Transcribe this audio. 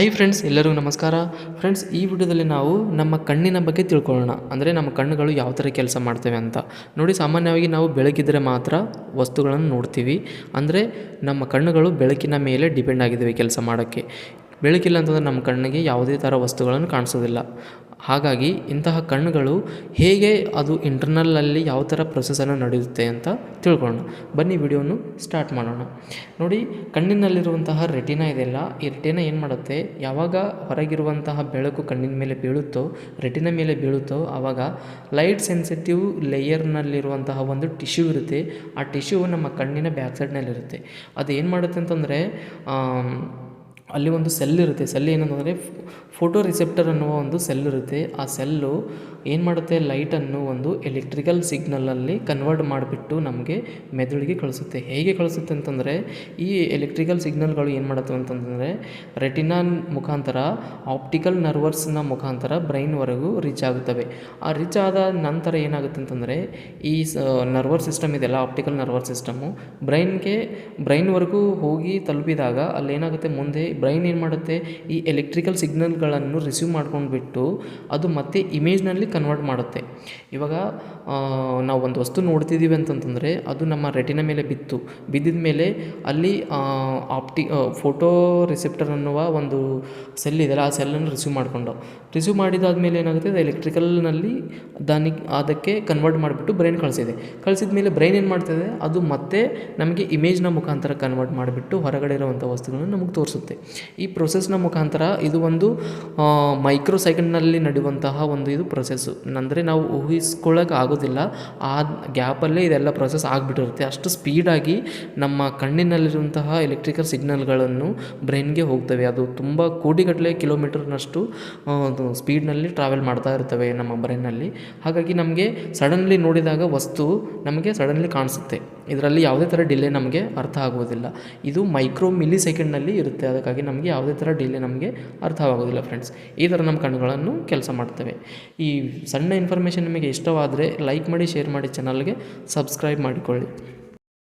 Hi friends ಎಲ್ಲರಿಗೂ ನಮಸ್ಕಾರ. Friends ಈ ವಿಡಿಯೋದಲ್ಲಿ ನಾವು ನಮ್ಮ ಕಣ್ಣಿನ ಬಗ್ಗೆ ತಿಳ್ಕೊಳ್ಳೋಣ. ಅಂದರೆ ನಮ್ಮ ಕಣ್ಣುಗಳು ಯಾವ ಥರ ಕೆಲಸ ಮಾಡ್ತೇವೆ ಅಂತ. ನೋಡಿ, ಸಾಮಾನ್ಯವಾಗಿ ನಾವು ಬೆಳಕಿದ್ರೆ ಮಾತ್ರ ವಸ್ತುಗಳನ್ನು ನೋಡ್ತೀವಿ. ಅಂದರೆ ನಮ್ಮ ಕಣ್ಣುಗಳು ಬೆಳಕಿನ ಮೇಲೆ ಡಿಪೆಂಡ್ ಆಗಿದ್ದಾವೆ ಕೆಲಸ ಮಾಡೋಕ್ಕೆ. ಬೆಳಕಿಲ್ಲ ಅಂತಂದರೆ ನಮ್ಮ ಕಣ್ಣಿಗೆ ಯಾವುದೇ ಥರ ವಸ್ತುಗಳನ್ನು ಕಾಣಿಸೋದಿಲ್ಲ. ಹಾಗಾಗಿ ಇಂತಹ ಕಣ್ಣುಗಳು ಹೇಗೆ ಅದು ಇಂಟರ್ನಲ್ಲಲ್ಲಿ ಯಾವ ಥರ ಪ್ರೊಸೆಸನ್ನು ನಡೆಯುತ್ತೆ ಅಂತ ತಿಳ್ಕೊಳ್ಳೋಣ. ಬನ್ನಿ ವಿಡಿಯೋನು ಸ್ಟಾರ್ಟ್ ಮಾಡೋಣ. ನೋಡಿ, ಕಣ್ಣಿನಲ್ಲಿರುವಂತಹ ರೆಟಿನಾ ಇದೆಯಲ್ಲ, ಈ ರೆಟಿನಾ ಏನು ಮಾಡುತ್ತೆ? ಯಾವಾಗ ಹೊರಗಿರುವಂತಹ ಬೆಳಕು ಕಣ್ಣಿನ ಮೇಲೆ ಬೀಳುತ್ತೋ ರೆಟಿನ ಮೇಲೆ ಬೀಳುತ್ತೋ, ಆವಾಗ ಲೈಟ್ ಸೆನ್ಸಿಟಿವ್ ಲೇಯರ್ನಲ್ಲಿರುವಂತಹ ಒಂದು ಟಿಶ್ಯೂ ಇರುತ್ತೆ. ಆ ಟಿಶ್ಯೂ ನಮ್ಮ ಕಣ್ಣಿನ ಬ್ಯಾಕ್ ಸೈಡ್ನಲ್ಲಿರುತ್ತೆ ಅದು ಏನು ಮಾಡುತ್ತೆ ಅಂತಂದರೆ ಅಲ್ಲಿ ಒಂದು ಸೆಲ್ ಇರುತ್ತೆ. ಸೆಲ್ ಏನಂತಂದರೆ ಫೋಟೋ ರಿಸೆಪ್ಟರ್ ಅನ್ನುವ ಒಂದು ಸೆಲ್ ಇರುತ್ತೆ. ಆ ಸೆಲ್ಲು ಏನು ಮಾಡುತ್ತೆ? ಲೈಟನ್ನು ಒಂದು ಎಲೆಕ್ಟ್ರಿಕಲ್ ಸಿಗ್ನಲಲ್ಲಿ ಕನ್ವರ್ಟ್ ಮಾಡಿಬಿಟ್ಟು ನಮಗೆ ಮೆದುಳಿಗೆ ಕಳಿಸುತ್ತೆ. ಹೇಗೆ ಕಳಿಸುತ್ತೆ ಅಂತಂದರೆ, ಈ ಎಲೆಕ್ಟ್ರಿಕಲ್ ಸಿಗ್ನಲ್ಗಳು ಏನು ಮಾಡುತ್ತವೆ ಅಂತಂದರೆ ರೆಟಿನಾನ್ ಮುಖಾಂತರ ಆಪ್ಟಿಕಲ್ ನರ್ವರ್ಸ್ನ ಮುಖಾಂತರ ಬ್ರೈನ್ವರೆಗೂ ರೀಚ್ ಆಗುತ್ತವೆ. ಆ ರೀಚ್ ಆದ ನಂತರ ಏನಾಗುತ್ತೆ ಅಂತಂದರೆ, ಈ ಸ ನರ್ವರ್ ಸಿಸ್ಟಮ್ ಇದೆಲ್ಲ ಆಪ್ಟಿಕಲ್ ನರ್ವರ್ ಸಿಸ್ಟಮು ಬ್ರೈನ್ಗೆ ಬ್ರೈನ್ವರೆಗೂ ಹೋಗಿ ತಲುಪಿದಾಗ ಅಲ್ಲಿ ಏನಾಗುತ್ತೆ? ಮುಂದೆ ಬ್ರೈನ್ ಏನು ಮಾಡುತ್ತೆ? ಈ ಎಲೆಕ್ಟ್ರಿಕಲ್ ಸಿಗ್ನಲ್ಗಳನ್ನು ರಿಸೀವ್ ಮಾಡ್ಕೊಂಡ್ಬಿಟ್ಟು ಅದು ಮತ್ತೆ ಇಮೇಜ್ನಲ್ಲಿ ಕನ್ವರ್ಟ್ ಮಾಡುತ್ತೆ. ಇವಾಗ ನಾವು ಒಂದು ವಸ್ತು ನೋಡ್ತಿದ್ದೀವಿ ಅಂತಂತಂದರೆ ಅದು ನಮ್ಮ ರೆಟಿನ ಮೇಲೆ ಬಿತ್ತು. ಬಿದ್ದಿದ ಮೇಲೆ ಅಲ್ಲಿ ಆಪ್ಟಿ ಫೋಟೋ ರಿಸೆಪ್ಟರ್ ಅನ್ನುವ ಒಂದು ಸೆಲ್ ಇದೆಯಲ್ಲ, ಆ ಸೆಲ್ಲನ್ನು ರಿಸೀವ್ ಮಾಡ್ಕೊಂಡು ರಿಸೀವ್ ಮಾಡಿದಾದ್ಮೇಲೆ ಏನಾಗುತ್ತೆ? ಅದು ಎಲೆಕ್ಟ್ರಿಕಲ್ನಲ್ಲಿ ದಾನಿಗೆ ಅದಕ್ಕೆ ಕನ್ವರ್ಟ್ ಮಾಡಿಬಿಟ್ಟು ಬ್ರೈನ್ ಕಳಿಸಿದೆ. ಕಳಿಸಿದ ಮೇಲೆ ಬ್ರೈನ್ ಏನು ಮಾಡ್ತದೆ? ಅದು ಮತ್ತೆ ನಮಗೆ ಇಮೇಜ್ನ ಮುಖಾಂತರ ಕನ್ವರ್ಟ್ ಮಾಡಿಬಿಟ್ಟು ಹೊರಗಡೆ ಇರುವಂಥ ವಸ್ತುಗಳನ್ನು ನಮಗೆ ತೋರಿಸುತ್ತೆ. ಈ ಪ್ರೊಸೆಸ್ನ ಮುಖಾಂತರ ಇದು ಒಂದು ಮೈಕ್ರೋ ಸೆಕೆಂಡ್ನಲ್ಲಿ ನಡೆಯುವಂತಹ ಒಂದು ಇದು ಪ್ರೊಸೆಸ್ಸು ಅಂದರೆ ನಾವು ಊಹಿಸ್ಕೊಳ್ಳೋಕೆ ಆಗೋದಿಲ್ಲ. ಆ ಗ್ಯಾಪಲ್ಲೇ ಇದೆಲ್ಲ ಪ್ರೊಸೆಸ್ ಆಗಿಬಿಟ್ಟಿರುತ್ತೆ. ಅಷ್ಟು ಸ್ಪೀಡಾಗಿ ನಮ್ಮ ಕಣ್ಣಿನಲ್ಲಿರುವಂತಹ ಎಲೆಕ್ಟ್ರಿಕಲ್ ಸಿಗ್ನಲ್ಗಳನ್ನು ಬ್ರೈನ್ಗೆ ಹೋಗ್ತವೆ. ಅದು ತುಂಬ ಕೋಟಿಗಟ್ಟಲೆ ಕಿಲೋಮೀಟರ್ನಷ್ಟು ಸ್ಪೀಡ್ನಲ್ಲಿ ಟ್ರಾವೆಲ್ ಮಾಡ್ತಾ ಇರ್ತವೆ ನಮ್ಮ ಬ್ರೈನಲ್ಲಿ ಹಾಗಾಗಿ ನಮಗೆ ಸಡನ್ಲಿ ನೋಡಿದಾಗ ವಸ್ತು ನಮಗೆ ಸಡನ್ಲಿ ಕಾಣಿಸುತ್ತೆ. ಇದರಲ್ಲಿ ಯಾವುದೇ ಥರ ಡಿಲೇ ನಮಗೆ ಅರ್ಥ ಆಗುವುದಿಲ್ಲ ಇದು ಮೈಕ್ರೋ ಮಿಲಿ ಸೆಕೆಂಡ್ನಲ್ಲಿ ಇರುತ್ತೆ. ಅದಕ್ಕಾಗಿ ನಮಗೆ ಯಾವುದೇ ಥರ ಡಿಲೇ ನಮಗೆ ಅರ್ಥವಾಗೋದಿಲ್ಲ ಫ್ರೆಂಡ್ಸ್ ಈ ಥರ ನಮ್ಮ ಕಣ್ಣುಗಳನ್ನು ಕೆಲಸ ಮಾಡ್ತವೆ. ಈ ಸಣ್ಣ ಇನ್ಫಾರ್ಮೇಷನ್ ನಿಮಗೆ ಇಷ್ಟವಾದರೆ ಲೈಕ್ ಮಾಡಿ ಶೇರ್ ಮಾಡಿ ಚಾನಲ್ಗೆ ಸಬ್ಸ್ಕ್ರೈಬ್ ಮಾಡಿಕೊಳ್ಳಿ.